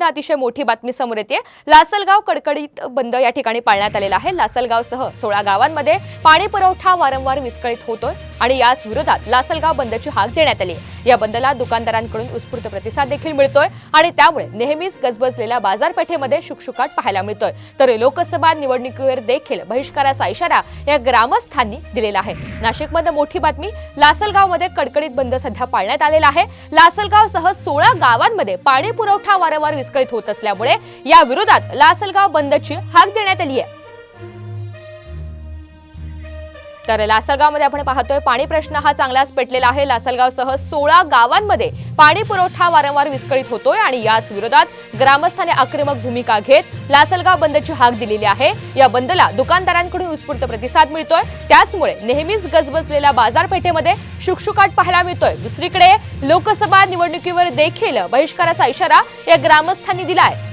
नाशिकमध्ये अतिशय मोठी बातमी समोर येते. लासलगाव कडकडीत बंद या ठिकाणी पाळण्यात आलेला आहे. लासलगावसह सोळा गावांमध्ये पाणी पुरवठा वारंवार विस्कळीत होतोय. आणि याच विरोधात लासलगाव बंदची हाक देण्यात आली. या बंदला दुकानदारांकडून उत्स्फूर्त प्रतिसाद देखील मिळतोय आणि त्यामुळे नेहमीच गजबजलेल्या बाजारपेठेमध्ये शुकशुकाट पाहायला मिळतोय. तर लोकसभा निवडणुकीवर देखील बहिष्काराचा इशारा या ग्रामस्थांनी दिलेला आहे. नाशिकमध्ये मोठी बातमी लासलगावमध्ये कडकडीत बंद सध्या पाळण्यात आलेला आहे. लासलगावसह सोळा गावांमध्ये पाणी पुरवठा वारंवार विस्कळीत होत असल्यामुळे या विरोधात लासलगाव बंदची हाक देण्यात आली आहे. तर लासलगावमध्ये आपण पाहतोय पाणी प्रश्न हा चांगलाच पेटलेला आहे. लासलगावसह सोळा गावांमध्ये पाणी पुरवठा वारंवार विस्कळीत होतोय आणि याच विरोधात ग्रामस्थांनी आक्रमक भूमिका घेत लासलगाव बंदची हाक दिलेली आहे. या बंदला दुकानदारांकडून उत्स्फूर्त प्रतिसाद मिळतोय. त्याचमुळे नेहमीच गजबजलेल्या बाजारपेठेमध्ये शुकशुकाट पाहायला मिळतोय. दुसरीकडे लोकसभा निवडणुकीवर देखील बहिष्काराचा इशारा या ग्रामस्थांनी दिलाय.